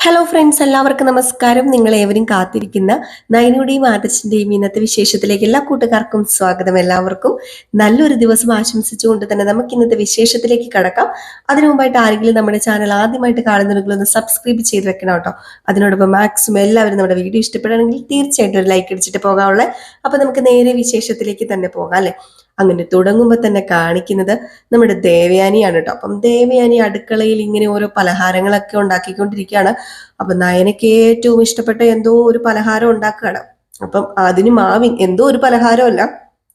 Hello friends എല്ലാവർക്കും നമസ്കാരം. നിങ്ങൾ ഏവരും കാത്തിരിക്കുന്ന നയനയുടെയും ആദർശിന്റെയും ഇന്നത്തെ വിശേഷത്തിലേക്ക് എല്ലാ കൂട്ടുകാർക്കും സ്വാഗതം എല്ലാവർക്കും. നല്ലൊരു ദിവസം ആശംസിച്ചുകൊണ്ട് തന്നെ നമുക്ക് ഇന്നത്തെ വിശേഷത്തിലേക്ക് കടക്കാം. അതിനു മുമ്പായിട്ട് ആരെങ്കിലും നമ്മുടെ ചാനൽ ആദ്യമായിട്ട് കാണുന്നുണ്ടെങ്കിൽ ഒന്ന് സബ്സ്ക്രൈബ് ചെയ്ത് വെക്കണം കേട്ടോ. അതിനോടൊപ്പം മാക്സിമം എല്ലാവരും നമ്മുടെ വീഡിയോ ഇഷ്ടപ്പെടുകയാണെങ്കിൽ തീർച്ചയായിട്ടും ഒരു ലൈക്ക് അടിച്ചിട്ട് പോകാനുള്ളത് അപ്പൊ നമുക്ക് നേരെ വിശേഷത്തിലേക്ക് തന്നെ പോകാം അല്ലെ? അങ്ങനെ തുടങ്ങുമ്പോൾ തന്നെ കാണിക്കുന്നത് നമ്മുടെ ദേവയാനിയാണ് കേട്ടോ. അപ്പം ദേവയാനി അടുക്കളയിൽ ഇങ്ങനെ ഓരോ പലഹാരങ്ങളൊക്കെ ഉണ്ടാക്കിക്കൊണ്ടിരിക്കുകയാണ്. അപ്പം നയനയ്ക്ക് ഏറ്റവും ഇഷ്ടപ്പെട്ട എന്തോ ഒരു പലഹാരം ഉണ്ടാക്കുകയാണ്. അപ്പം അതിന് മാവിൻ എന്തോ ഒരു പലഹാരമല്ല.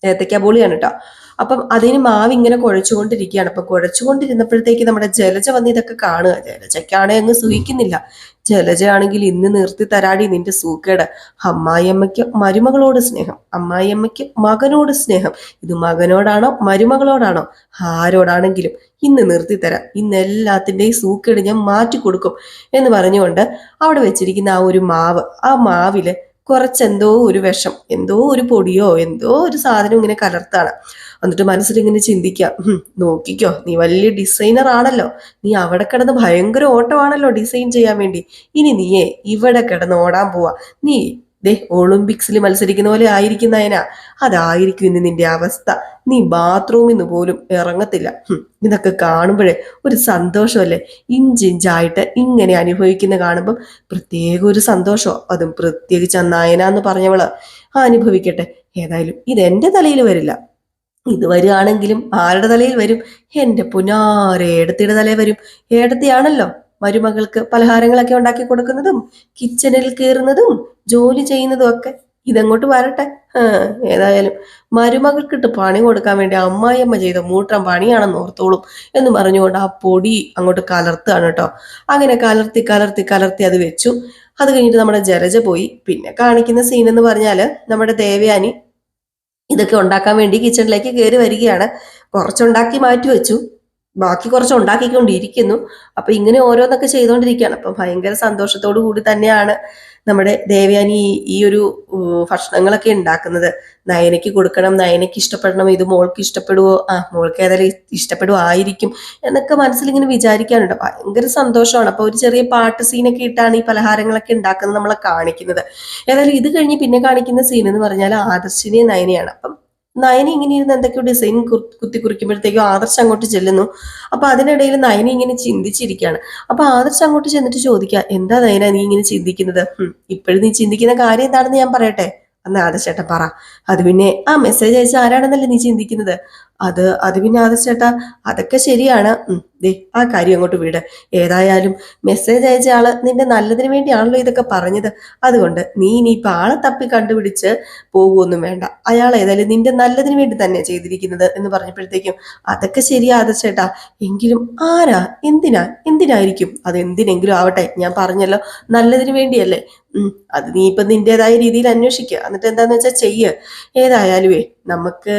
ഏത്തയ്ക്ക ബോളിയാണ് കേട്ടോ. അപ്പം അതിന് മാവ് ഇങ്ങനെ കുഴച്ചുകൊണ്ടിരിക്കുകയാണ്. അപ്പൊ കുഴച്ചുകൊണ്ടിരുന്നപ്പോഴത്തേക്ക് നമ്മുടെ ജലജ വന്ന് ഇതൊക്കെ കാണുക. ജലജയ്ക്കാണെ അങ്ങ് സൂഹിക്കുന്നില്ല ജലജയാണെങ്കിൽ ഇന്ന് നിർത്തി തരാടി നിന്റെ സൂക്കേട്. അമ്മായിയമ്മയ്ക്ക് മരുമകളോട് സ്നേഹം. അമ്മായിയമ്മയ്ക്ക് മകനോട് സ്നേഹം. ഇത് മകനോടാണോ മരുമകളോടാണോ? ആരോടാണെങ്കിലും ഇന്ന് നിർത്തി തരാം. ഇന്ന് എല്ലാത്തിന്റെയും സൂക്കേട് ഞാൻ മാറ്റി കൊടുക്കും എന്ന് പറഞ്ഞുകൊണ്ട് അവിടെ വെച്ചിരിക്കുന്ന ആ ഒരു മാവ് ആ മാവിൽ കുറച്ചെന്തോ ഒരു വിഷം എന്തോ ഒരു പൊടിയോ എന്തോ ഒരു സാധനം ഇങ്ങനെ കലർത്താണ്. എന്നിട്ട് മനസ്സിൽ ഇങ്ങനെ ചിന്തിക്കാം നോക്കിക്കോ നീ വലിയ ഡിസൈനർ ആണല്ലോ. നീ അവിടെ കിടന്ന് ഭയങ്കര ഓട്ടമാണല്ലോ ഡിസൈൻ ചെയ്യാൻ വേണ്ടി. ഇനി നീയേ ഇവിടെ കിടന്ന് ഓടാൻ പോവാ. നീ ദേ ഒളിമ്പിക്സിൽ മത്സരിക്കുന്ന പോലെ ആയിരിക്കുന്നതിനാ അതായിരിക്കും ഇന്ന് നിന്റെ അവസ്ഥ. നീ ബാത്റൂമിൽ നിന്ന് പോലും ഇറങ്ങത്തില്ല. ഇതൊക്കെ കാണുമ്പോഴേ ഒരു സന്തോഷമല്ലേ? ഇഞ്ചിഞ്ചായിട്ട് ഇങ്ങനെ അനുഭവിക്കുന്ന കാണുമ്പം പ്രത്യേക ഒരു സന്തോഷമോ അതും പ്രത്യേകിച്ച് നയന എന്ന് പറഞ്ഞവൾ. അനുഭവിക്കട്ടെ. ഏതായാലും ഇത് എന്റെ തലയിൽ വരില്ല. ഇത് വരികയാണെങ്കിലും ആരുടെ തലയിൽ വരും? എന്റെ പുനാരെ ഏടത്തിയുടെ തലയിൽ വരും. ഏടത്തിയാണല്ലോ മരുമകൾക്ക് പലഹാരങ്ങളൊക്കെ ഉണ്ടാക്കി കൊടുക്കുന്നതും കിച്ചണിൽ കയറുന്നതും ജോലി ചെയ്യുന്നതും ഒക്കെ. ഇതങ്ങോട്ട് വരട്ടെ? ഏതായാലും മരുമകൾക്കിട്ട് പണി കൊടുക്കാൻ വേണ്ടി അമ്മായിയമ്മ ചെയ്ത മൂട്ടം പണിയാണെന്ന് ഓർത്തോളും എന്ന് പറഞ്ഞുകൊണ്ട് ആ പൊടി അങ്ങോട്ട് കലർത്തുകയാണ് കേട്ടോ. അങ്ങനെ കലർത്തി കലർത്തി കലർത്തി അത് വെച്ചു. അത് കഴിഞ്ഞിട്ട് നമ്മുടെ ജരജ പോയി. പിന്നെ കാണിക്കുന്ന സീൻ എന്ന് പറഞ്ഞാൽ നമ്മുടെ ദേവയാനി ഇതൊക്കെ ഉണ്ടാക്കാൻ വേണ്ടി കിച്ചണിലേക്ക് കയറി വരികയാണ്. കുറച്ചുണ്ടാക്കി മാറ്റി വെച്ചു. ബാക്കി കുറച്ച് ഉണ്ടാക്കിക്കൊണ്ടിരിക്കുന്നു അപ്പൊ ഇങ്ങനെ ഓരോന്നൊക്കെ ചെയ്തുകൊണ്ടിരിക്കുകയാണ് അപ്പൊ ഭയങ്കര സന്തോഷത്തോടു കൂടി തന്നെയാണ് നമ്മുടെ ദേവയാനി ഈ- ഒരു ഭക്ഷണങ്ങളൊക്കെ ഉണ്ടാക്കുന്നത്. നയനയ്ക്ക് കൊടുക്കണം നയനയ്ക്ക് ഇഷ്ടപ്പെടണം ഇത് മോൾക്ക് ഇഷ്ടപ്പെടുവോ? ആ മോൾക്ക് ഏതായാലും ഇഷ്ടപ്പെടുവോ? ആയിരിക്കും എന്നൊക്കെ മനസ്സിൽ ഇങ്ങനെ വിചാരിക്കാനുണ്ട്. ഭയങ്കര സന്തോഷമാണ്. അപ്പൊ ഒരു ചെറിയ പാട്ട് സീനൊക്കെ ഇട്ടാണ് ഈ പലഹാരങ്ങളൊക്കെ ഉണ്ടാക്കുന്നത് നമ്മളെ കാണിക്കുന്നത്. ഏതായാലും ഇത് കഴിഞ്ഞ് പിന്നെ കാണിക്കുന്ന സീൻ എന്ന് പറഞ്ഞാൽ ആദർശിനെയും നയനയാണ്. അപ്പം നയന ഇങ്ങനെ ഇരുന്ന് എന്തൊക്കെയോ ഡിസൈൻ കുത്തി കുറിക്കുമ്പോഴത്തേക്കും ആദർശ് അങ്ങോട്ട് ചെല്ലുന്നു. അപ്പൊ അതിനിടയിൽ നയന ഇങ്ങനെ ചിന്തിച്ചിരിക്കുകയാണ് അപ്പൊ ആദർശ് അങ്ങോട്ട് ചെന്നിട്ട് ചോദിക്കുക എന്താ നയന നീ ഇങ്ങനെ ചിന്തിക്കുന്നത്? ഇപ്പോഴും നീ ചിന്തിക്കുന്ന കാര്യം എന്താണെന്ന് ഞാൻ പറയട്ടെ? അന്ന് ആദർശേട്ട പറ അത് പിന്നെ ആ മെസ്സേജ് അയച്ച ആരാണെന്നല്ലേ നീ ചിന്തിക്കുന്നത്? അത് അത് പിന്നെ ആദർശേട്ട അതൊക്കെ ശരിയാണ്. ദേ ആ കാര്യം അങ്ങോട്ട് വിട്. ഏതായാലും മെസ്സേജ് അയച്ച ആൾ നിന്റെ നല്ലതിന് വേണ്ടിയാണല്ലോ ഇതൊക്കെ പറഞ്ഞത്. അതുകൊണ്ട് നീ ഇനിയിപ്പോ ആളെ തപ്പി കണ്ടുപിടിച്ച് പോകുമൊന്നും വേണ്ട. അയാൾ ഏതായാലും നിന്റെ നല്ലതിന് വേണ്ടി തന്നെ ചെയ്തിരിക്കുന്നത് എന്ന് പറഞ്ഞപ്പോഴത്തേക്കും അതൊക്കെ ശരിയാ ആദർശേട്ടാ. എങ്കിലും ആരാ? എന്തിനാ? എന്തിനായിരിക്കും? അത് എന്തിനെങ്കിലും ആവട്ടെ. ഞാൻ പറഞ്ഞല്ലോ നല്ലതിന് വേണ്ടിയല്ലേ. അത് നീ ഇപ്പൊ നിന്റേതായ രീതിയിൽ അന്വേഷിക്കുക എന്നിട്ട് എന്താന്ന് വെച്ചാൽ ചെയ്യ്. ഏതായാലുവേ നമുക്ക്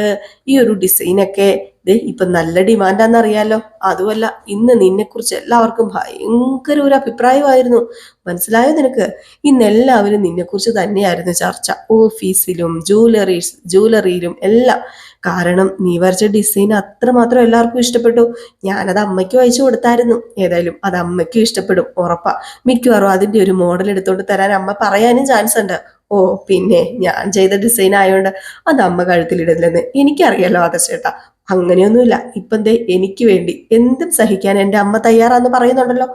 ഈ ഒരു ഡിസൈനൊക്കെ ദേ ഇപ്പൊ നല്ല ഡിമാൻഡാന്നറിയാലോ? അതുമല്ല ഇന്ന് നിന്നെക്കുറിച്ച് എല്ലാവർക്കും ഭയങ്കര ഒരു അഭിപ്രായമായിരുന്നു. മനസ്സിലായോ നിനക്ക്? ഇന്ന് എല്ലാവരും നിന്നെക്കുറിച്ച് തന്നെയായിരുന്നു ചർച്ച. ഓഫീസിലും ജൂവലറീസ് ജൂവലറിയിലും എല്ലാം. കാരണം നീ വരച്ച ഡിസൈൻ അത്രമാത്രം എല്ലാവർക്കും ഇഷ്ടപ്പെട്ടു. ഞാനത് അമ്മയ്ക്കും അയച്ചു കൊടുത്തായിരുന്നു. ഏതായാലും അത് അമ്മയ്ക്കും ഇഷ്ടപ്പെടും ഉറപ്പാ. മിക്കവാറും അതിന്റെ ഒരു മോഡൽ എടുത്തോണ്ട് തരാൻ അമ്മ പറയാനും ചാൻസ് ഉണ്ട് ഓ പിന്നെ ഞാൻ ചെയ്ത ഡിസൈൻ ആയതുകൊണ്ട് അത് അമ്മ കഴുത്തിലിടുന്നില്ലെന്ന് എനിക്കറിയാലോ ആദർശേട്ടാ. അങ്ങനെയൊന്നുമില്ല. ഇപ്പം ദേ എനിക്ക് വേണ്ടി എന്തും സഹിക്കാൻ എന്റെ അമ്മ തയ്യാറാന്ന് പറയുന്നുണ്ടല്ലോ.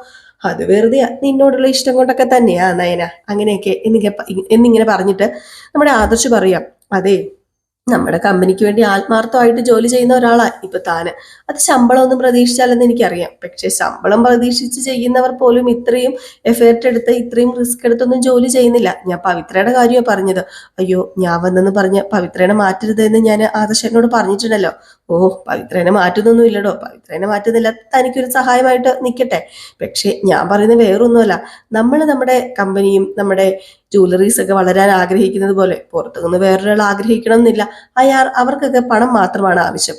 അത് വെറുതെ നിന്നോടുള്ള ഇഷ്ടം കൊണ്ടൊക്കെ തന്നെയാ നയന. അങ്ങനെയൊക്കെ എന്നിങ്ങനെ എന്നിങ്ങനെ പറഞ്ഞിട്ട് നമ്മുടെ ആദർശ് പറയാം. അതെ നമ്മുടെ കമ്പനിക്ക് വേണ്ടി ആത്മാർത്ഥമായിട്ട് ജോലി ചെയ്യുന്ന ഒരാളാണ് ഇപ്പൊ താന്. അത് ശമ്പളമൊന്നും പ്രതീക്ഷിച്ചാലെന്ന് എനിക്കറിയാം. പക്ഷെ ശമ്പളം പ്രതീക്ഷിച്ച് ചെയ്യുന്നവർ പോലും ഇത്രയും എഫേർട്ട് എടുത്ത് ഇത്രയും റിസ്ക് എടുത്തൊന്നും ജോലി ചെയ്യുന്നില്ല. ഞാൻ പവിത്രയുടെ കാര്യമാണ് പറഞ്ഞത്. അയ്യോ ഞാൻ വന്നെന്ന് പറഞ്ഞ് പവിത്രേനെ മാറ്റരുതെന്ന് ഞാൻ ആദർശനോട് പറഞ്ഞിട്ടുണ്ടല്ലോ. ഓ പവിത്രേനെ മാറ്റുന്നൊന്നും ഇല്ലടോ പവിത്രേനെ മാറ്റുന്നില്ല. തനിക്കൊരു സഹായമായിട്ട് നിൽക്കട്ടെ പക്ഷേ ഞാൻ പറയുന്നത് വേറൊന്നുമല്ല. നമ്മൾ നമ്മുടെ കമ്പനിയും നമ്മുടെ ജുവലറീസ് ഒക്കെ വളരാൻ ആഗ്രഹിക്കുന്നത് പോലെ പുറത്തുനിന്ന് വേറൊരാൾ ആഗ്രഹിക്കണം എന്നില്ല അയാൾ അവർക്കൊക്കെ പണം മാത്രമാണ് ആവശ്യം.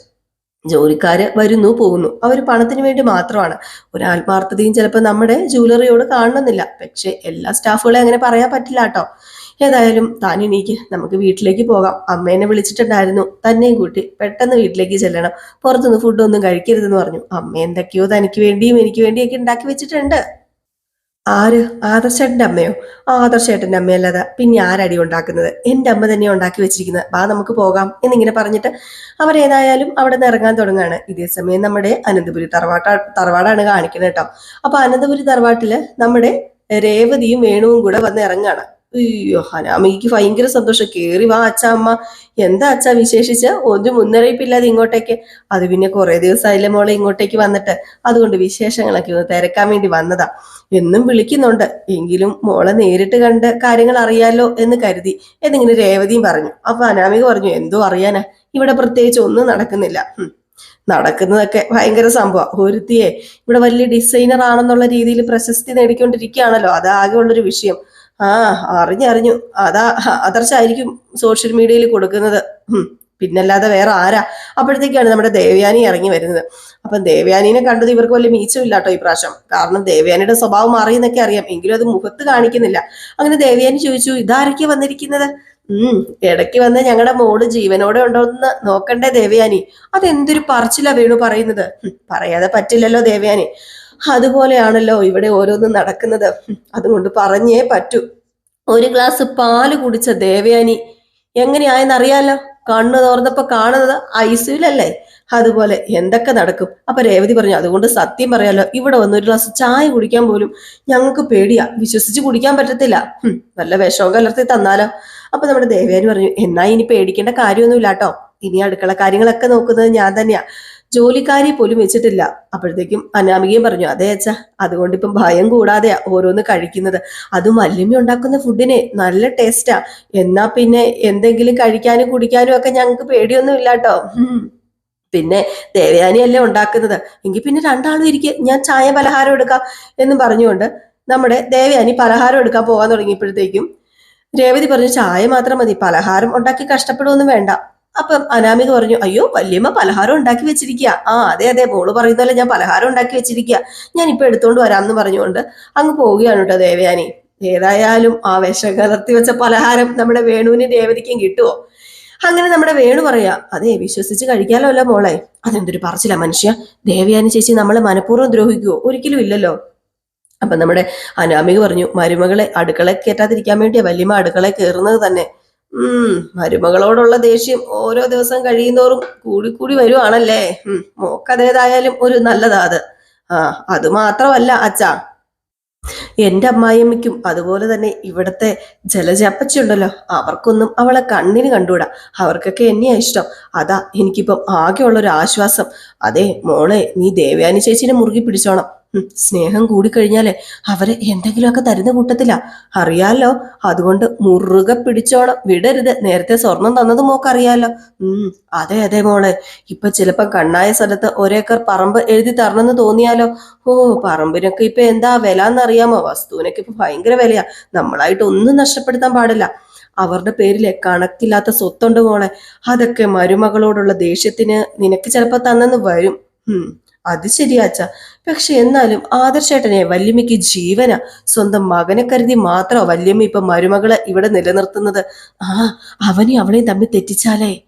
ജോലിക്കാര് വരുന്നു പോകുന്നു. അവർ പണത്തിന് വേണ്ടി മാത്രമാണ്. ഒരു ആത്മാർത്ഥതയും ചിലപ്പോൾ നമ്മുടെ ജ്വല്ലറിയോട് കാണണമെന്നില്ല. പക്ഷെ എല്ലാ സ്റ്റാഫുകളെ അങ്ങനെ പറയാൻ പറ്റില്ല കേട്ടോ. ഏതായാലും താൻ എണീക്ക് നമുക്ക് വീട്ടിലേക്ക് പോകാം. അമ്മേനെ വിളിച്ചിട്ടുണ്ടായിരുന്നു. തന്നെയും കൂട്ടി പെട്ടെന്ന് വീട്ടിലേക്ക് ചെല്ലണം. പുറത്തുനിന്ന് ഫുഡൊന്നും കഴിക്കരുതെന്ന് പറഞ്ഞു. അമ്മ എന്തൊക്കെയോ തനിക്ക് വേണ്ടിയും എനിക്ക് വേണ്ടിയൊക്കെ ഉണ്ടാക്കി വെച്ചിട്ടുണ്ട്. ആര്? ആദർശേട്ടന്റെ അമ്മയോ? ആദർശേട്ടന്റെ അമ്മയല്ലാതെ പിന്നെ ആരടി ഉണ്ടാക്കുന്നത്? എന്റെ അമ്മ തന്നെ ഉണ്ടാക്കി വെച്ചിരിക്കുന്നത്. വാ നമുക്ക് പോകാം എന്നിങ്ങനെ പറഞ്ഞിട്ട് അവരേതായാലും അവിടെ നിന്ന് ഇറങ്ങാൻ തുടങ്ങുകയാണ്. ഇതേ സമയം നമ്മുടെ അനന്തപുരി തറവാട്ട തറവാടാണ് കാണിക്കുന്നത് കേട്ടോ. അപ്പൊ അനന്തപുരി തറവാട്ടിൽ നമ്മുടെ രേവതിയും വേണുവും കൂടെ വന്ന് ഇറങ്ങാണ് അയ്യോ ഹനാമിക്ക് ഭയങ്കര സന്തോഷം. കേറി വാ അച്ഛ അമ്മ. എന്താ അച്ഛ വിശേഷിച്ച്? ഒരു മുന്നറിയിപ്പില്ലാതെ ഇങ്ങോട്ടേക്ക്. അത് പിന്നെ കുറെ ദിവസമായില്ലേ മോളെ ഇങ്ങോട്ടേക്ക് വന്നിട്ട്. അതുകൊണ്ട് വിശേഷങ്ങളൊക്കെ ഒന്ന് തിരക്കാൻ വേണ്ടി വന്നതാ. എന്നും വിളിക്കുന്നുണ്ട്. എങ്കിലും മോളെ നേരിട്ട് കണ്ട് കാര്യങ്ങൾ അറിയാലോ എന്ന് കരുതി. എന്നിങ്ങനെ രേവതിയും പറഞ്ഞു. അപ്പൊ അനാമിക പറഞ്ഞു എന്തോ അറിയാനാ? ഇവിടെ പ്രത്യേകിച്ച് ഒന്നും നടക്കുന്നില്ല. നടക്കുന്നതൊക്കെ ഭയങ്കര സംഭവം. ഒരുത്തിയെ ഇവിടെ വലിയ ഡിസൈനർ ആണെന്നുള്ള രീതിയിൽ പ്രശസ്തി നേടിക്കൊണ്ടിരിക്കുകയാണല്ലോ. അതാകെ ഉള്ളൊരു വിഷയം. ആ അറിഞ്ഞറിഞ്ഞു അതാ അതർച്ചായിരിക്കും സോഷ്യൽ മീഡിയയിൽ കൊടുക്കുന്നത്. പിന്നല്ലാതെ വേറെ ആരാ? അപ്പോഴത്തേക്കാണ് നമ്മുടെ ദേവയാനി ഇറങ്ങി വരുന്നത്. അപ്പം ദേവയാനിനെ കണ്ടത് ഇവർക്ക് വലിയ മീച്ചമില്ല കേട്ടോ ഈ പ്രാവശ്യം. കാരണം ദേവയാനിയുടെ സ്വഭാവം മാറിയെന്നൊക്കെ അറിയാം. എങ്കിലും അത് മുഖത്ത് കാണിക്കുന്നില്ല. അങ്ങനെ ദേവയാനി ചോദിച്ചു ഇതാരൊക്കെ വന്നിരിക്കുന്നത്? ഉം ഇടയ്ക്ക് വന്ന് ഞങ്ങളുടെ മോൾ ജീവനോടെ ഉണ്ടോന്ന് നോക്കണ്ടേ ദേവയാനി. അതെന്തൊരു പറച്ചിലാ വേണു പറയുന്നത്? പറയാതെ പറ്റില്ലല്ലോ ദേവയാനി. അതുപോലെയാണല്ലോ ഇവിടെ ഓരോന്നും നടക്കുന്നത്. അതുകൊണ്ട് പറഞ്ഞേ പറ്റൂ. ഒരു ഗ്ലാസ് പാൽ കുടിച്ച ദേവയാനി എങ്ങനെയായെന്നറിയാലോ കണ്ണു തോർന്നപ്പോ കാണുന്നത് ഐസിലല്ലേ അതുപോലെ എന്തൊക്കെ നടക്കും? അപ്പൊ രേവതി പറഞ്ഞു അതുകൊണ്ട് സത്യം പറയാലോ ഇവിടെ വന്ന് ഒരു ഗ്ലാസ് ചായ കുടിക്കാൻ പോലും ഞങ്ങൾക്ക് പേടിയാ. വിശ്വസിച്ച് കുടിക്കാൻ പറ്റത്തില്ല. നല്ല വിഷമം കലർത്തി തന്നാലോ. അപ്പൊ നമ്മുടെ ദേവയാനി പറഞ്ഞു എന്നാ ഇനി പേടിക്കേണ്ട കാര്യമൊന്നുമില്ല കേട്ടോ ഇനി അടുക്കള കാര്യങ്ങളൊക്കെ നോക്കുന്നത് ഞാൻ തന്നെയാ. ജോലിക്കാരി പോലും വെച്ചിട്ടില്ല. അപ്പോഴത്തേക്കും അനാമികയും പറഞ്ഞു അതെ അച്ഛ അതുകൊണ്ട് ഇപ്പം ഭയം കൂടാതെയാ ഓരോന്ന് കഴിക്കുന്നത്. അതും വല്യമ്മ ഉണ്ടാക്കുന്ന ഫുഡിന് നല്ല ടേസ്റ്റാ എന്നാ പിന്നെ എന്തെങ്കിലും കഴിക്കാനും കുടിക്കാനും ഒക്കെ ഞങ്ങൾക്ക് പേടിയൊന്നും ഇല്ലാട്ടോ പിന്നെ ദേവയാനി അല്ലേ ഉണ്ടാക്കുന്നത്? എങ്കിൽ പിന്നെ രണ്ടാളും ഇരിക്കെ. ഞാൻ ചായ പലഹാരം എടുക്കാം എന്നും പറഞ്ഞുകൊണ്ട് നമ്മുടെ ദേവയാനി പലഹാരം എടുക്കാൻ പോകാൻ തുടങ്ങിയപ്പോഴത്തേക്കും രേവതി പറഞ്ഞു ചായ മാത്രം മതി. പലഹാരം ഉണ്ടാക്കി കഷ്ടപ്പെടുമൊന്നും വേണ്ട. അപ്പം അനാമിക പറഞ്ഞു അയ്യോ വല്യമ്മ പലഹാരം ഉണ്ടാക്കി വെച്ചിരിക്കുക ആ അതെ അതെ മോൾ പറയുന്ന ഞാൻ പലഹാരം ഉണ്ടാക്കി വെച്ചിരിക്കുക ഞാൻ ഇപ്പൊ എടുത്തോണ്ട് വരാമെന്ന് പറഞ്ഞുകൊണ്ട് അങ്ങ് പോവുകയാണ് കേട്ടോ ദേവയാനി. ഏതായാലും ആ വിഷം കലർത്തി വെച്ച പലഹാരം നമ്മുടെ വേണുവിന് രേവതിക്കും കിട്ടുമോ അങ്ങനെ നമ്മുടെ വേണു പറയാ അതെ വിശ്വസിച്ച് കഴിക്കാലോ അല്ല മോളെ. അതെന്തൊരു പറച്ചില്ല മനുഷ്യ. ദേവയാനി ചേച്ചി നമ്മളെ മനഃപൂർവം ദ്രോഹിക്കുവോ? ഒരിക്കലും ഇല്ലല്ലോ. അപ്പൊ നമ്മുടെ അനാമിക പറഞ്ഞു മരുമകളെ അടുക്കള കയറ്റാതിരിക്കാൻ വേണ്ടിയാ വല്യമ്മ അടുക്കള കയറുന്നത് തന്നെ. ഉം മരുമകളോടുള്ള ദേഷ്യം ഓരോ ദിവസം കഴിയുന്നോറും കൂടി കൂടി വരുവാണല്ലേ? ഉം മോക്കതേതായാലും ഒരു നല്ലതാ അത്. ആ അത് മാത്രമല്ല അച്ഛാ. എന്റെ അമ്മായിയമ്മയ്ക്കും അതുപോലെ തന്നെ ഇവിടത്തെ ജലജപ്പച്ചി ഉണ്ടല്ലോ അവർക്കൊന്നും അവളെ കണ്ണിന് കണ്ടുകൂടാ. അവർക്കൊക്കെ എന്നെയാ ഇഷ്ടം. അതാ എനിക്കിപ്പം ആകെയുള്ളൊരു ആശ്വാസം അതെ മോളെ നീ ദേവയാനി ചേച്ചിനെ മുറുകി പിടിച്ചോണം. സ്നേഹം കൂടിക്കഴിഞ്ഞാലേ അവർ എന്തെങ്കിലുമൊക്കെ തരുന്ന കൂട്ടത്തിലാ. അറിയാലോ? അതുകൊണ്ട് മുറുകെ പിടിച്ചോണം. വിടരുത്. നേരത്തെ സ്വർണം തന്നത് മോക്കറിയാലോ. ഉം അതെ അതെ മോളെ. ഇപ്പൊ ചിലപ്പം കണ്ണായ സ്ഥലത്ത് ഒരേക്കർ പറമ്പ് എഴുതി തരണമെന്ന് തോന്നിയാലോ? ഓ പറമ്പിനൊക്കെ ഇപ്പൊ എന്താ വില എന്നറിയാമോ വസ്തുവിനൊക്കെ ഇപ്പൊ ഭയങ്കര വിലയാ. നമ്മളായിട്ട് ഒന്നും നഷ്ടപ്പെടുത്താൻ പാടില്ല. അവരുടെ പേരിലെ കണക്കില്ലാത്ത സ്വത്തുണ്ട് മോളെ. അതൊക്കെ മരുമകളോടുള്ള ദേഷ്യത്തിന് നിനക്ക് ചിലപ്പോ തന്നെന്ന് വരും. ഉം. അത് ശരിയാച്ച. പക്ഷെ എന്നാലും ആദർശേട്ടനെ വല്യമ്മയ്ക്ക് ജീവന. സ്വന്തം മകനെ കരുതി മാത്രമോ വല്യമ്മ ഇപ്പൊ മരുമകളെ ഇവിടെ നിലനിർത്തുന്നത്? ആ അവനെ അവളെയും തമ്മിൽ തെറ്റിച്ചാലേ?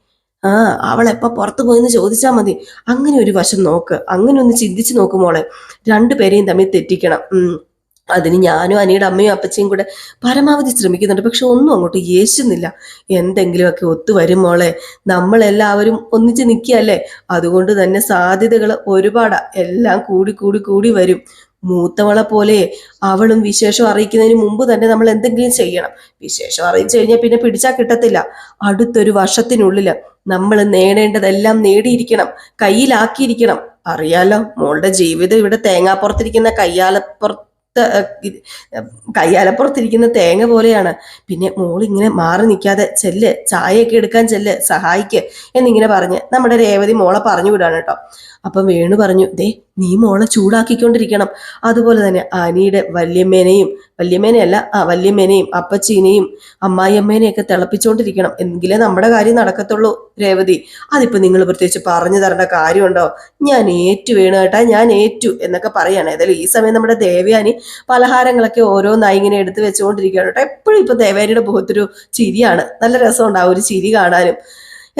ആ അവളെപ്പ പുറത്തു പോയെന്ന് ചോദിച്ചാൽ മതി. അങ്ങനെ ഒരു വശം നോക്ക്. അങ്ങനെ ഒന്ന് ചിന്തിച്ചു നോക്ക് മോളെ. രണ്ടുപേരെയും തമ്മിൽ തെറ്റിക്കണം. ഉം. അതിന് ഞാനും അനിയുടെ അമ്മയും അപ്പച്ചയും കൂടെ പരമാവധി ശ്രമിക്കുന്നുണ്ട്. പക്ഷെ ഒന്നും അങ്ങോട്ട് യേശുന്നില്ല. എന്തെങ്കിലുമൊക്കെ ഒത്തുവരും മോളെ. നമ്മളെല്ലാവരും ഒന്നിച്ച് നിൽക്കുകയല്ലേ? അതുകൊണ്ട് തന്നെ സാധ്യതകൾ ഒരുപാടാ. എല്ലാം കൂടി കൂടി കൂടി വരും. മൂത്തവളെ പോലെ അവളും വിശേഷം അറിയിക്കുന്നതിന് മുമ്പ് തന്നെ നമ്മൾ എന്തെങ്കിലും ചെയ്യണം. വിശേഷം അറിയിച്ചു കഴിഞ്ഞാൽ പിന്നെ പിടിച്ചാൽ കിട്ടത്തില്ല. അടുത്തൊരു വർഷത്തിനുള്ളിൽ നമ്മൾ നേടേണ്ടതെല്ലാം നേടിയിരിക്കണം. കയ്യിലാക്കിയിരിക്കണം. അറിയാലോ? മോളുടെ ജീവിതം ഇവിടെ തേങ്ങാപ്പുറത്തിരിക്കുന്ന കയ്യാലപ്പുറത്ത് കയ്യാലപ്പുറത്തിരിക്കുന്ന തേങ്ങ പോലെയാണ്. പിന്നെ മോളിങ്ങനെ മാറി നിൽക്കാതെ ചെല്ല് ചായയൊക്കെ എടുക്കാൻ ചെല്ല് സഹായിക്ക് എന്നിങ്ങനെ പറഞ്ഞ് നമ്മുടെ രേവതി മോളെ പറഞ്ഞു വിടാണ് കേട്ടോ. അപ്പം വേണു പറഞ്ഞു ദേ നീ മോളെ ചൂടാക്കിക്കൊണ്ടിരിക്കണം. അതുപോലെ തന്നെ അനിയുടെ വല്യമ്മേനെയും വല്യമ്മേനെയല്ല ആ വല്യമ്മേനെയും അപ്പച്ചീനെയും അമ്മായിയമ്മേനെയൊക്കെ തിളപ്പിച്ചുകൊണ്ടിരിക്കണം എങ്കിലേ നമ്മുടെ കാര്യം നടക്കത്തുള്ളൂ രേവതി. അതിപ്പോൾ നിങ്ങൾ പ്രത്യേകിച്ച് പറഞ്ഞു തരേണ്ട കാര്യമുണ്ടോ? ഞാൻ ഏറ്റു വേണു കേട്ടാ ഞാൻ ഏറ്റു എന്നൊക്കെ പറയാണ്. ഏതായാലും ഈ സമയം നമ്മുടെ ദേവയാനി പലഹാരങ്ങളൊക്കെ ഓരോന്നായി ഇങ്ങനെ എടുത്ത് വെച്ചുകൊണ്ടിരിക്കുകയാണ് കേട്ടോ. എപ്പോഴും ഇപ്പൊ ദേവയാനിയുടെ മുഖത്തൊരു ചിരിയാണ്. നല്ല രസമുണ്ടാവും ഒരു ചിരി കാണാനും.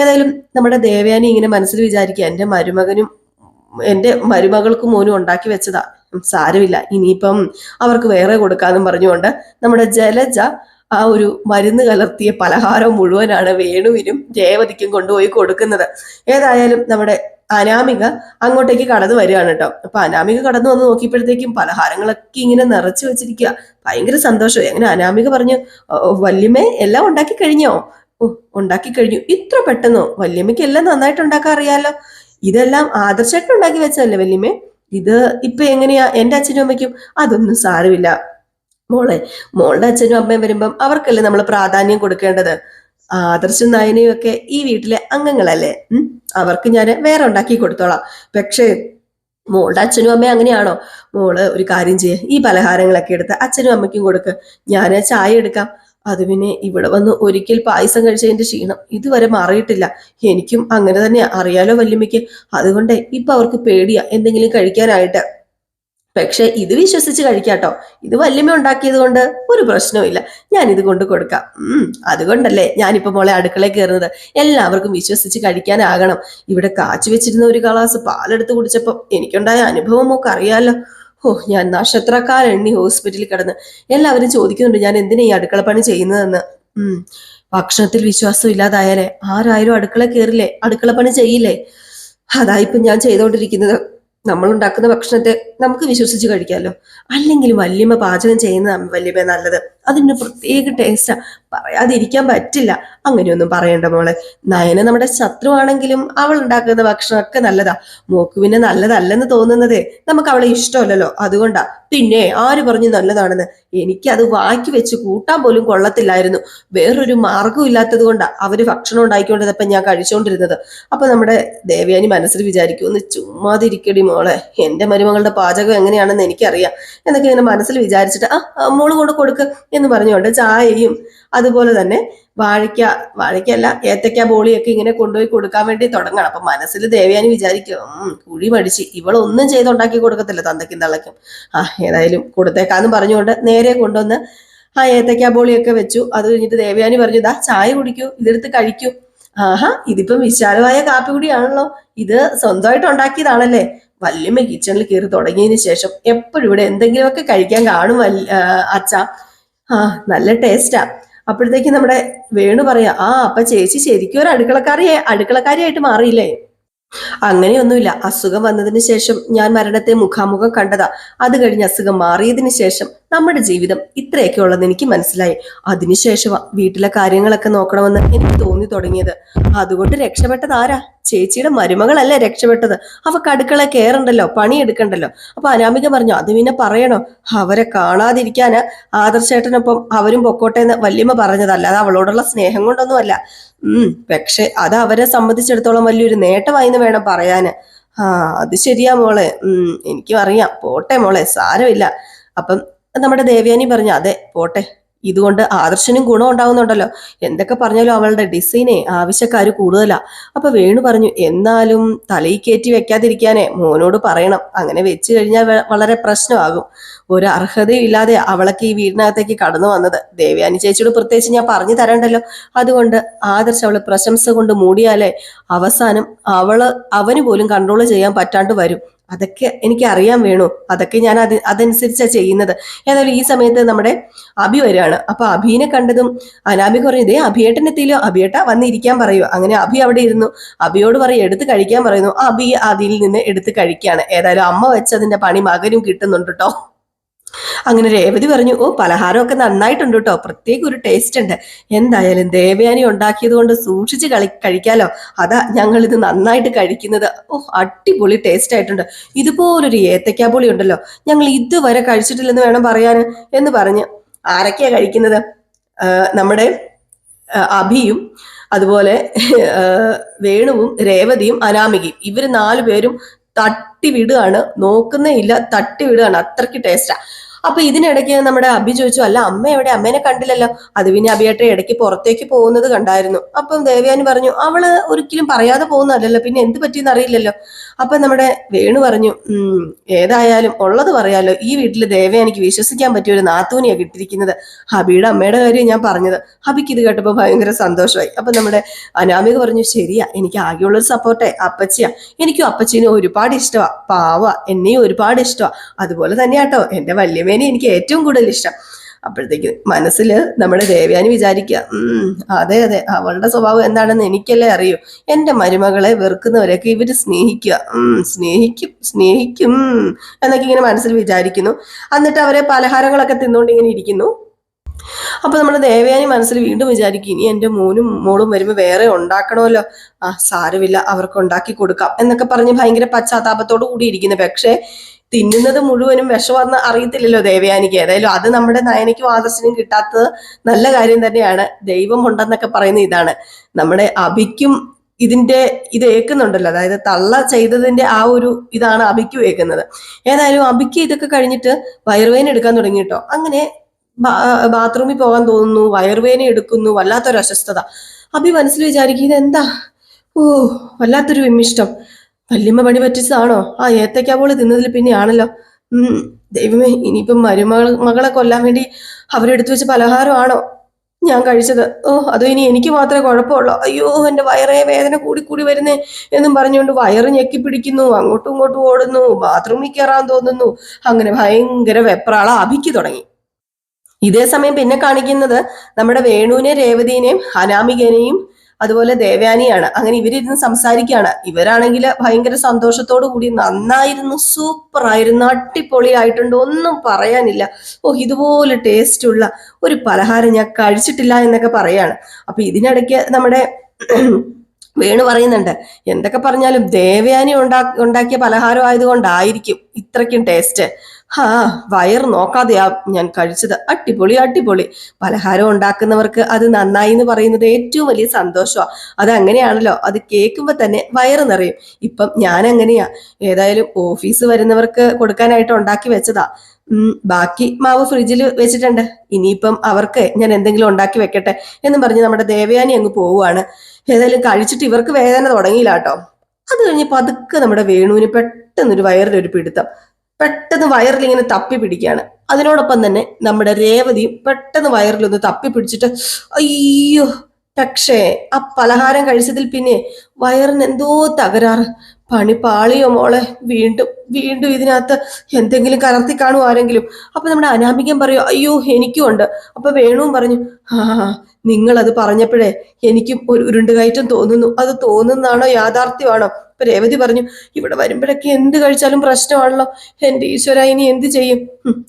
ഏതായാലും നമ്മുടെ ദേവയാനി ഇങ്ങനെ മനസ്സിൽ വിചാരിക്കുക എന്റെ മരുമകനും എന്റെ മരുമകൾക്കും മോനും ഉണ്ടാക്കി വെച്ചതാ. സാരമില്ല. ഇനിയിപ്പം അവർക്ക് വേറെ കൊടുക്കാന്നും പറഞ്ഞുകൊണ്ട് നമ്മുടെ ജലജ ആ ഒരു മരുന്ന് കലർത്തിയ പലഹാരം മുഴുവനാണ് വേണുവിനും രേവതിക്കും കൊണ്ടുപോയി കൊടുക്കുന്നത്. ഏതായാലും നമ്മുടെ അനാമിക അങ്ങോട്ടേക്ക് കടന്നു വരികയാണ് കേട്ടോ. അപ്പൊ അനാമിക കടന്നു വന്ന് നോക്കിയപ്പോഴത്തേക്കും പലഹാരങ്ങളൊക്കെ ഇങ്ങനെ നിറച്ചു വെച്ചിരിക്കുക ഭയങ്കര സന്തോഷമായി അങ്ങനെ അനാമിക പറഞ്ഞു "ഓ, വല്യമ്മേ എല്ലാം ഉണ്ടാക്കി കഴിഞ്ഞോ? ഉണ്ടാക്കി കഴിഞ്ഞു. ഇത്ര പെട്ടെന്നോ? വല്യമ്മയ്ക്ക് എല്ലാം നന്നായിട്ട് ഉണ്ടാക്കാൻ അറിയാലോ. ഇതെല്ലാം ആദർശമായിട്ട് ഉണ്ടാക്കി വെച്ചതല്ലേ വല്യമ്മേ? ഇത് ഇപ്പൊ എങ്ങനെയാ എന്റെ അച്ഛനും അമ്മയ്ക്കും? അതൊന്നും സാരമില്ല. മോളെ മോളുടെ അച്ഛനും അമ്മയും വരുമ്പം അവർക്കല്ലേ നമ്മൾ പ്രാധാന്യം കൊടുക്കേണ്ടത്? ആദർശും നയനയും ഒക്കെ ഈ വീട്ടിലെ അംഗങ്ങളല്ലേ? അവർക്ക് ഞാൻ വേറെ ഉണ്ടാക്കി കൊടുത്തോളാം. പക്ഷേ മോളുടെ അച്ഛനും അമ്മയും അങ്ങനെയാണോ? മോൾ ഒരു കാര്യം ചെയ്യ. ഈ പലഹാരങ്ങളൊക്കെ എടുത്ത് അച്ഛനും അമ്മയ്ക്കും കൊടുക്ക്. ഞാൻ ചായ എടുക്കാം. അത് പിന്നെ ഇവിടെ വന്ന് ഒരിക്കൽ പായസം കഴിച്ചതിന്റെ ക്ഷീണം ഇതുവരെ മാറിയിട്ടില്ല. എനിക്കും അങ്ങനെ തന്നെ അറിയാലോ വല്യമ്മയ്ക്ക്. അതുകൊണ്ട് ഇപ്പൊ അവർക്ക് പേടിയാ എന്തെങ്കിലും കഴിക്കാനായിട്ട്. പക്ഷെ ഇത് വിശ്വസിച്ച് കഴിക്കാട്ടോ. ഇത് വല്യമ്മ ഉണ്ടാക്കിയത് കൊണ്ട് ഒരു പ്രശ്നവുമില്ല. ഞാൻ ഇത് കൊണ്ട് കൊടുക്കാം. ഉം അതുകൊണ്ടല്ലേ ഞാനിപ്പോ മോളെ അടുക്കളയിൽ കയറുന്നത്. എല്ലാവർക്കും വിശ്വസിച്ച് കഴിക്കാനാകണം. ഇവിടെ കാച്ചു വെച്ചിരുന്ന ഒരു ഗ്ലാസ് പാലെടുത്ത് കുടിച്ചപ്പോ എനിക്കുണ്ടായ അനുഭവം ഒക്കെ അറിയാലോ. ഓ ഞാൻ നക്ഷത്രക്കാരൻ എണ്ണി ഹോസ്പിറ്റലിൽ കിടന്ന് എല്ലാവരും ചോദിക്കുന്നുണ്ട് ഞാൻ എന്തിനാ ഈ അടുക്കള പണി ചെയ്യുന്നതെന്ന്? ഉം. ഭക്ഷണത്തിൽ വിശ്വാസം ഇല്ലാതായാലേ ആരായാലും അടുക്കള കയറില്ലേ അടുക്കള പണി ചെയ്യില്ലേ? അതായിപ്പം ഞാൻ ചെയ്തുകൊണ്ടിരിക്കുന്നത് നമ്മൾ ഉണ്ടാക്കുന്ന ഭക്ഷണത്തെ നമുക്ക് വിശ്വസിച്ച് കഴിക്കാമല്ലോ അല്ലെങ്കിൽ വല്യമ്മ പാചകം ചെയ്യുന്നതാണ് വല്യമ്മ നല്ലത്. അതിന് പ്രത്യേക ടേസ്റ്റാണ് പറയാതിരിക്കാൻ പറ്റില്ല. അങ്ങനെയൊന്നും പറയണ്ട മോളെ. നയന നമ്മുടെ ശത്രുവാണെങ്കിലും അവൾ ഉണ്ടാക്കുന്ന ഭക്ഷണമൊക്കെ നല്ലതാ. മോക്ക് പിന്നെ നല്ലതല്ലെന്ന് തോന്നുന്നതേ നമുക്ക് അവളെ ഇഷ്ടമല്ലല്ലോ. അതുകൊണ്ടാ. പിന്നെ ആര് പറഞ്ഞു നല്ലതാണെന്ന്? എനിക്ക് അത് വാക്കി വെച്ച് കൂട്ടാൻ പോലും കൊള്ളത്തില്ലായിരുന്നു. വേറൊരു മാർഗവും ഇല്ലാത്തത് കൊണ്ടാ അവർ ഭക്ഷണം ഉണ്ടാക്കിക്കൊണ്ടിരുന്നപ്പോ ഞാൻ കഴിച്ചുകൊണ്ടിരുന്നത് അപ്പൊ നമ്മുടെ ദേവയാനി മനസ്സിൽ വിചാരിക്കും ഒന്ന് ചുമ്മാതിരിക്കടി മോളെ. എന്റെ മരുമകളുടെ പാചകം എങ്ങനെയാണെന്ന് എനിക്കറിയാം. എന്നൊക്കെ ഇങ്ങനെ മനസ്സിൽ വിചാരിച്ചിട്ട് ആ, മോൾ കൊണ്ട് കൊടുക്ക്. എന്ന് പറഞ്ഞുകൊണ്ട് ചായയും അതുപോലെ തന്നെ വാഴയ്ക്ക വാഴയ്ക്കല്ല ഏത്തയ്ക്ക ബോളിയൊക്കെ ഇങ്ങനെ കൊണ്ടുപോയി കൊടുക്കാൻ വേണ്ടി തുടങ്ങണം. അപ്പൊ മനസ്സിൽ ദേവയാനി വിചാരിക്കും കുഴി മടിച്ച് ഇവളൊന്നും ചെയ്തുണ്ടാക്കി കൊടുക്കത്തില്ല തന്തയ്ക്കും തള്ളയ്ക്കും. ആ ഏതായാലും കൊടുത്തേക്കാന്ന് പറഞ്ഞുകൊണ്ട് നേരെ കൊണ്ടുവന്ന് ആ ഏത്തയ്ക്ക ബോളിയൊക്കെ വെച്ചു. അത് കഴിഞ്ഞിട്ട് ദേവയാനി പറഞ്ഞു ഇതാ ചായ കുടിക്കൂ ഇതെടുത്ത് കഴിക്കൂ. ആഹാ ഇതിപ്പം വിശാലമായ കാപ്പി കൂടിയാണല്ലോ. ഇത് സ്വന്തമായിട്ട് ഉണ്ടാക്കിയതാണല്ലേ. വല്യമ്മ കിച്ചണിൽ കയറി തുടങ്ങിയതിന് ശേഷം എപ്പോഴും ഇവിടെ എന്തെങ്കിലുമൊക്കെ കഴിക്കാൻ കാണും അച്ഛ. ആ നല്ല ടേസ്റ്റാ. അപ്പോഴത്തേക്ക് നമ്മുടെ വേണു പറയാ ആ അപ്പൊ ചേച്ചി ശരിക്കും ഒരു അടുക്കളക്കാരിയെ അടുക്കളക്കാരിയായിട്ട് മാറിയില്ലേ? അങ്ങനെയൊന്നുമില്ല. അസുഖം വന്നതിന് ശേഷം ഞാൻ മരണത്തെ മുഖാമുഖം കണ്ടതാ. അത് കഴിഞ്ഞ് അസുഖം മാറിയതിന് ശേഷം നമ്മുടെ ജീവിതം ഇത്രയൊക്കെ ഉള്ളത് എനിക്ക് മനസ്സിലായി. അതിനുശേഷം വീട്ടിലെ കാര്യങ്ങളൊക്കെ നോക്കണമെന്ന് എനിക്ക് തോന്നി തുടങ്ങിയത്. അതുകൊണ്ട് രക്ഷപ്പെട്ടത് ആരാ? ചേച്ചിയുടെ മരുമകളല്ലേ രക്ഷപ്പെട്ടത്? അവക്ക് അടുക്കള കയറണ്ടല്ലോ പണിയെടുക്കണ്ടല്ലോ. അപ്പൊ അനാമിക പറഞ്ഞു അത് പിന്നെ പറയണോ? അവരെ കാണാതിരിക്കാന് ആദർശേട്ടനൊപ്പം അവരും പൊക്കോട്ടെ എന്ന് വല്യമ്മ പറഞ്ഞതല്ല അത് അവളോടുള്ള സ്നേഹം കൊണ്ടൊന്നുമല്ല. ഉം പക്ഷെ അത് അവരെ സംബന്ധിച്ചിടത്തോളം വലിയൊരു നേട്ടമായിന്ന് വേണം പറയാന്. ആ അത് ശരിയാ മോളെ. ഉം എനിക്കും അറിയാം. പോട്ടെ മോളെ സാരമില്ല. അപ്പം നമ്മുടെ ദേവ്യാനി പറഞ്ഞു അതെ പോട്ടെ. ഇതുകൊണ്ട് ആദർശനും ഗുണം ഉണ്ടാവുന്നുണ്ടല്ലോ. എന്തൊക്കെ പറഞ്ഞാലും അവളുടെ ഡിസൈനെ ആവശ്യക്കാർ കൂടുതലാ. അപ്പൊ വേണു പറഞ്ഞു എന്നാലും തലയിൽ കയറ്റി വെക്കാതിരിക്കാനേ മോനോട് പറയണം. അങ്ങനെ വെച്ച് കഴിഞ്ഞാൽ വളരെ പ്രശ്നമാകും. ഒരു അർഹതയും ഇല്ലാതെ അവളൊക്കെ ഈ വീടിനകത്തേക്ക് കടന്നു വന്നത്. ദേവ്യാനി ചേച്ചിയോട് പ്രത്യേകിച്ച് ഞാൻ പറഞ്ഞു തരണ്ടല്ലോ. അതുകൊണ്ട് ആദർശ് അവൾ പ്രശംസ കൊണ്ട് മൂടിയാലേ അവസാനം അവൾ അവന് പോലും കൺട്രോൾ ചെയ്യാൻ പറ്റാണ്ട് വരും. അതൊക്കെ എനിക്ക് അറിയാൻ വേണു. അതൊക്കെ ഞാൻ അത് അതനുസരിച്ചാണ് ചെയ്യുന്നത്. ഏതായാലും ഈ സമയത്ത് നമ്മുടെ അഭി വരികയാണ്. അപ്പൊ അഭിനെ കണ്ടതും അനാഭി പറഞ്ഞു ഇതേ അഭിയേട്ടൻ എത്തിയില്ലോ. അഭിയേട്ട വന്നിരിക്കാൻ പറയൂ. അങ്ങനെ അഭി അവിടെ ഇരുന്നു. അഭിയോട് പറയും എടുത്ത് കഴിക്കാൻ പറയുന്നു. അഭി അതിൽ നിന്ന് എടുത്ത് കഴിക്കുകയാണ്. ഏതായാലും അമ്മ വെച്ചതിന്റെ പണി മകനും കിട്ടുന്നുണ്ട് കേട്ടോ അങ്ങനെ രേവതി പറഞ്ഞു ഓ പലഹാരമൊക്കെ നന്നായിട്ടുണ്ട് കേട്ടോ പ്രത്യേക ഒരു ടേസ്റ്റ് ഉണ്ട്. എന്തായാലും ദേവയാനി ഉണ്ടാക്കിയത് കൊണ്ട് സൂക്ഷിച്ച് കളി കഴിക്കാലോ. അതാ ഞങ്ങൾ ഇത് നന്നായിട്ട് കഴിക്കുന്നത്. ഓ അടിപൊളി ടേസ്റ്റ് ആയിട്ടുണ്ട്. ഇതുപോലൊരു ഏത്തയ്ക്കാ പൊളി ഉണ്ടല്ലോ. ഞങ്ങൾ ഇതുവരെ കഴിച്ചിട്ടില്ലെന്ന് വേണം പറയാൻ എന്ന് പറഞ്ഞ് ആരൊക്കെയാ കഴിക്കുന്നത്? നമ്മുടെ അഭിയും അതുപോലെ വേണുവും രേവതിയും അനാമികയും. ഇവർ നാലു പേരും തട്ടി വിടുകയാണ് നോക്കുന്നേ ഇല്ല തട്ടി വിടുകയാണ് അത്രയ്ക്ക് ടേസ്റ്റാ അപ്പൊ ഇതിനിടയ്ക്ക് നമ്മുടെ അബി ചോദിച്ചു അല്ല അമ്മ എവിടെ? അമ്മേനെ കണ്ടില്ലല്ലോ. അത് പിന്നെ അബിയേട്ട ഇടയ്ക്ക് പുറത്തേക്ക് പോകുന്നത് കണ്ടായിരുന്നു. അപ്പം ദേവയാനി പറഞ്ഞു അവൾ ഒരിക്കലും പറയാതെ പോകുന്നതല്ലല്ലോ പിന്നെ എന്ത് പറ്റിയെന്ന് അറിയില്ലല്ലോ. അപ്പൊ നമ്മുടെ വേണു പറഞ്ഞു ഏതായാലും ഉള്ളത് പറയാലോ. ഈ വീട്ടിൽ ദേവയാനിക്ക് വിശ്വസിക്കാൻ പറ്റിയ ഒരു നാത്തൂനിയാ കിട്ടിയിരിക്കുന്നത്. ഹബിയുടെ അമ്മയുടെ കാര്യം ഞാൻ പറഞ്ഞത്. ഹബിക്ക് ഇത് കേട്ടപ്പോൾ ഭയങ്കര സന്തോഷമായി. അപ്പൊ നമ്മുടെ അനാമിക പറഞ്ഞു ശരിയാ എനിക്ക് ആകെയുള്ളൊരു സപ്പോർട്ടേ അപ്പച്ചിയാ. എനിക്കും അപ്പച്ചീനും ഒരുപാട് ഇഷ്ടമാ പാവ എന്നെയും ഒരുപാട് ഇഷ്ടമാ അതുപോലെ തന്നെയാട്ടോ എന്റെ വല്യമ്മേനെ എനിക്ക് ഏറ്റവും കൂടുതൽ ഇഷ്ടം അപ്പോഴത്തേക്ക് മനസ്സിൽ നമ്മുടെ ദേവയാനി വിചാരിക്കുക അതെ അതെ അവളുടെ സ്വഭാവം എന്താണെന്ന് എനിക്കല്ലേ അറിയൂ. എന്റെ മരുമകളെ വെറുക്കുന്നവരെയൊക്കെ ഇവർ സ്നേഹിക്കുക സ്നേഹിക്കും സ്നേഹിക്കും എന്നൊക്കെ ഇങ്ങനെ മനസ്സിൽ വിചാരിക്കുന്നു. എന്നിട്ട് അവരെ പലഹാരങ്ങളൊക്കെ തിന്നുകൊണ്ട് ഇങ്ങനെ ഇരിക്കുന്നു. അപ്പൊ നമ്മുടെ ദേവയാനി മനസ്സിൽ വീണ്ടും വിചാരിക്കും ഇനി എന്റെ മോനും മോളും വരുമ്പോൾ വേറെ ഉണ്ടാക്കണമല്ലോ. ആ സാരമില്ല അവർക്ക് ഉണ്ടാക്കി കൊടുക്കാം എന്നൊക്കെ പറഞ്ഞ് ഭയങ്കര പശ്ചാത്താപത്തോടു കൂടി ഇരിക്കുന്നു. പക്ഷേ തിന്നുന്നത് മുഴുവനും വിഷമെന്ന് അറിയത്തില്ലല്ലോ ദേവയാനിക്ക്. ഏതായാലും അത് നമ്മുടെ നയനയ്ക്കും ആദർശനും കിട്ടാത്തത് നല്ല കാര്യം തന്നെയാണ്. ദൈവം ഉണ്ടെന്നൊക്കെ പറയുന്ന ഇതാണ്. നമ്മുടെ അഭിക്കും ഇതിന്റെ ഇത് ഏക്കുന്നുണ്ടല്ലോ. അതായത് തള്ള ചെയ്തതിന്റെ ആ ഒരു ഇതാണ് അഭിക്കും ഏക്കുന്നത്. ഏതായാലും അഭിക്ക് ഇതൊക്കെ കഴിഞ്ഞിട്ട് വയറുവേന എടുക്കാൻ തുടങ്ങി കേട്ടോ. അങ്ങനെ ബാത്റൂമിൽ പോകാൻ തോന്നുന്നു വയറുവേന എടുക്കുന്നു വല്ലാത്തൊരു അസ്വസ്ഥത അഭി മനസ്സിൽ വിചാരിക്കും ഇതെന്താ? ഓ വല്ലാത്തൊരു വിമ്മിഷ്ടം. വല്യമ്മ പണി പറ്റിച്ചതാണോ? ആ പോലെ തിന്നതിൽ പിന്നെയാണല്ലോ. ഉം ദൈവമേ ഇനിയിപ്പം മരുമകൾ മകളെ കൊല്ലാൻ വേണ്ടി അവരെടുത്തു വെച്ച പലഹാരമാണോ ഞാൻ കഴിച്ചത്? ഓ അതോ ഇനി എനിക്ക് മാത്രമേ കുഴപ്പമുള്ളൂ. അയ്യോ എന്റെ വയറേ വേദന കൂടി കൂടി വരുന്നേ എന്നും പറഞ്ഞുകൊണ്ട് വയറ് ഞെക്കി പിടിക്കുന്നു അങ്ങോട്ടും ഇങ്ങോട്ടും ഓടുന്നു ബാത്റൂമിൽ കയറാൻ തോന്നുന്നു. അങ്ങനെ ഭയങ്കര വെപ്രാള അഭിക്ക് തുടങ്ങി. ഇതേ സമയം പിന്നെ കാണിക്കുന്നത് നമ്മുടെ വേണുവിനെ രേവതിനെയും അനാമികനെയും അതുപോലെ ദേവയാനിയാണ്. അങ്ങനെ ഇവരിരുന്ന് സംസാരിക്കുകയാണ്. ഇവരാണെങ്കിൽ ഭയങ്കര സന്തോഷത്തോടു കൂടി നന്നായിരുന്നു സൂപ്പർ ആയിരുന്നു അടിപൊളിയായിട്ടുണ്ട് ഒന്നും പറയാനില്ല. ഓ ഇതുപോലെ ടേസ്റ്റ് ഉള്ള ഒരു പലഹാരം ഞാൻ കഴിച്ചിട്ടില്ല എന്നൊക്കെ പറയാണ്. അപ്പൊ ഇതിനിടയ്ക്ക് നമ്മുടെ വേണു പറയുന്നുണ്ട്. എന്തൊക്കെ പറഞ്ഞാലും ദേവയാനി ഉണ്ടാ ഉണ്ടാക്കിയ പലഹാരം ആയതുകൊണ്ടായിരിക്കും ഇത്രയ്ക്കും ടേസ്റ്റ് ഹാ വയർ നോക്കാതെയാ ഞാൻ കഴിച്ചത്. അടിപൊളി അടിപൊളി. പലഹാരം ഉണ്ടാക്കുന്നവർക്ക് അത് നന്നായി എന്ന് പറയുന്നത് ഏറ്റവും വലിയ സന്തോഷമാണ് അത് അങ്ങനെയാണല്ലോ. അത് കേൾക്കുമ്പോൾ തന്നെ വയറ് നിറയും. ഇപ്പം ഞാൻ അങ്ങനെയാ ഏതായാലും ഓഫീസ് വരുന്നവർക്ക് കൊടുക്കാനായിട്ട് ഉണ്ടാക്കി വെച്ചതാ. ബാക്കി മാവ് ഫ്രിഡ്ജിൽ വെച്ചിട്ടുണ്ട്. ഇനിയിപ്പം അവർക്ക് ഞാൻ എന്തെങ്കിലും ഉണ്ടാക്കി വെക്കട്ടെ എന്ന് പറഞ്ഞ് നമ്മുടെ ദേവയാനി അങ്ങ് പോവുകയാണ് ഏതായാലും കഴിച്ചിട്ട് ഇവർക്ക് വേദന തുടങ്ങിയില്ല കേട്ടോ. അത് കഴിഞ്ഞ് പതുക്കെ നമ്മുടെ വേണുവിന് പെട്ടെന്നൊരു വയറിലൊരു പിടുത്തം. പെട്ടെന്ന് വയറിൽ ഇങ്ങനെ തപ്പി പിടിക്കുകയാണ്. അതിനോടൊപ്പം തന്നെ നമ്മുടെ രേവതിയും പെട്ടെന്ന് വയറിലൊന്ന് തപ്പി പിടിച്ചിട്ട് അയ്യോ പക്ഷേ ആ പലഹാരം കഴിച്ചതിൽ പിന്നെ വയറിന് എന്തോ തകരാറ്. പണി പാളിയോ മോളെ? വീണ്ടും വീണ്ടും ഇതിനകത്ത് എന്തെങ്കിലും കലർത്തി കാണും ആരെങ്കിലും? അപ്പൊ നമ്മുടെ അനാമികം പറയോ അയ്യോ എനിക്കും ഉണ്ട്. അപ്പൊ വേണുവും പറഞ്ഞു ആ നിങ്ങൾ അത് പറഞ്ഞപ്പോഴേ എനിക്കും ഒരു ഉരുണ്ടുകയറ്റം തോന്നുന്നു. അത് തോന്നുന്നതാണോ യാഥാർത്ഥ്യമാണോ? ഇപ്പൊ രേവതി പറഞ്ഞു ഇവിടെ വരുമ്പോഴൊക്കെ എന്ത് കഴിച്ചാലും പ്രശ്നമാണല്ലോ. എന്റെ ഈശ്വര ഇനി എന്ത് ചെയ്യും?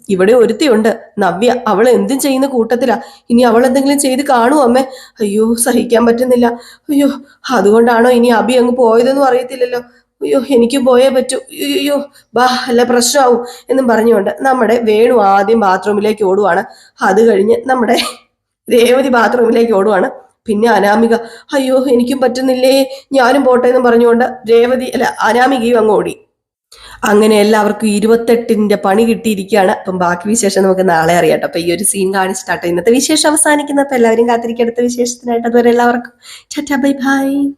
ഇവിടെ ഒരുത്തിയുണ്ട്. നവ്യ അവൾ എന്തും ചെയ്യുന്ന കൂട്ടത്തിലാ. ഇനി അവൾ എന്തെങ്കിലും ചെയ്ത് കാണൂ അമ്മേ? അയ്യോ സഹിക്കാൻ പറ്റുന്നില്ല. അയ്യോ അതുകൊണ്ടാണോ ഇനി അബി അങ്ങ് പോയതെന്നും അറിയത്തില്ലല്ലോ. അയ്യോ എനിക്ക് പോയേ പറ്റൂ. അയ്യോ ബാ അല്ല പ്രശ്നമാവും എന്നും പറഞ്ഞുകൊണ്ട് നമ്മുടെ വേണു ആദ്യം ബാത്റൂമിലേക്ക് ഓടുവാണ്. അത് കഴിഞ്ഞ് നമ്മുടെ രേവതി ബാത്റൂമിലേക്ക് ഓടുവാണ്. പിന്നെ അനാമിക അയ്യോ എനിക്കും പറ്റുന്നില്ലേ? ഞാനും പോട്ടെ എന്ന് പറഞ്ഞുകൊണ്ട് രേവതി അല്ല അനാമികയും അങ്ങ് ഓടി. അങ്ങനെ എല്ലാവർക്കും ഇരുപത്തെട്ടിന്റെ പണി കിട്ടിയിരിക്കുകയാണ്. അപ്പം ബാക്കി വിശേഷം നമുക്ക് നാളെ അറിയാം അപ്പൊ ഈ ഒരു സീൻ കാണിച്ചിട്ടാട്ടോ ഇന്നത്തെ വിശേഷം അവസാനിക്കുന്നത് അപ്പൊ എല്ലാവരും കാത്തിരിക്കും അടുത്ത വിശേഷത്തിനായിട്ട് അതുവരെ എല്ലാവർക്കും. Bye bye.